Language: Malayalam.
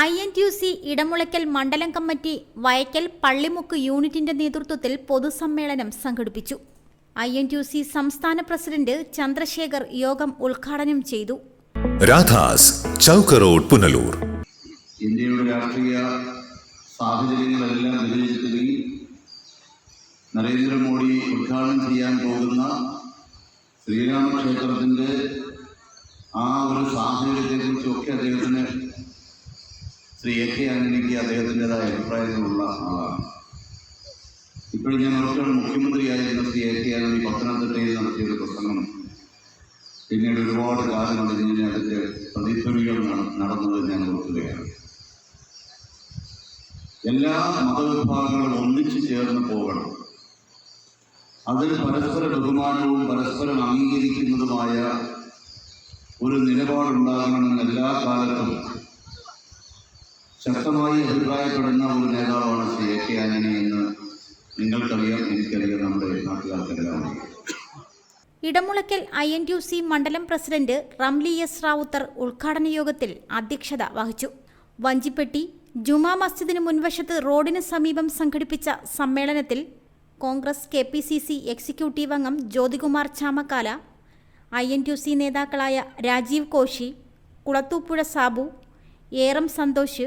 I N T U C Edamulakkal മണ്ഡലം കമ്മിറ്റി വയക്കൽ പള്ളിമുക്ക് യൂണിറ്റിന്റെ നേതൃത്വത്തിൽ പൊതുസമ്മേളനം സംഘടിപ്പിച്ചു. I N T U C സംസ്ഥാന പ്രസിഡന്റ് ചന്ദ്രശേഖർ യോഗം ഉദ്ഘാടനം ചെയ്തു. രാധാസ് ചൗക്ക് റോഡ് പുനലൂർ. ഇന്ത്യയുടെ രാഷ്ട്രീയ സാഹചര്യങ്ങളെല്ലാം വിലയിരുത്തുകയും നരേന്ദ്രമോദി ഉദ്ഘാടനം ചെയ്യാൻ പോകുന്ന ശ്രീരാമക്ഷേത്രത്തിന്റെ ആ ഒരു സാഹചര്യത്തെക്കുറിച്ചൊക്കെ ശ്രീ എ കെ ആന്റണിക്ക് അദ്ദേഹത്തിന്റെതായ അഭിപ്രായങ്ങളുള്ള ആളാണ്. ഇപ്പോഴും ഞാൻ ഓർക്കാൻ മുഖ്യമന്ത്രിയായിരുന്ന ശ്രീ എ കെ ആന്റണി പത്തനംതിട്ടയിൽ നടത്തിയൊരു പ്രസംഗം പിന്നീട് ഒരുപാട് കാലം കഴിഞ്ഞ് അതിന്റെ പ്രതിധ്വനികൾ നട- നടന്നത് ഞാൻ ഓർക്കുകയാണ്. എല്ലാ മതവിഭാഗങ്ങളും ഒന്നിച്ചു ചേർന്ന് പോകണം. അതിൽ പരസ്പര ബഹുമാനവും പരസ്പരം അംഗീകരിക്കുന്നതുമായ ഒരു നിലപാടുണ്ടാകണമെന്ന് എല്ലാ കാലത്തും ശക്തമായി അഭിപ്രായപ്പെടുന്ന ഒരു നേതാവാണ് ശ്രീ എ കെ ആന്റണി എന്ന് നിങ്ങൾക്കറിയാം എനിക്കറിയാം നമ്മുടെ നാട്ടുകാർക്കെല്ലാം Edamulakkal I N U C മണ്ഡലം പ്രസിഡന്റ് റംലി എസ് റാവുത്തർ ഉദ്ഘാടന യോഗത്തിൽ അധ്യക്ഷത വഹിച്ചു. വഞ്ചിപ്പെട്ടി ജുമാ മസ്ജിദിന് മുൻവശത്ത് റോഡിന് സമീപം സംഘടിപ്പിച്ച സമ്മേളനത്തിൽ Congress K P C C executive അംഗം Jyothikumar Chamakkala I N U C നേതാക്കളായ രാജീവ് കോശി കുളത്തൂപ്പുഴ സാബു ഏറം സന്തോഷ്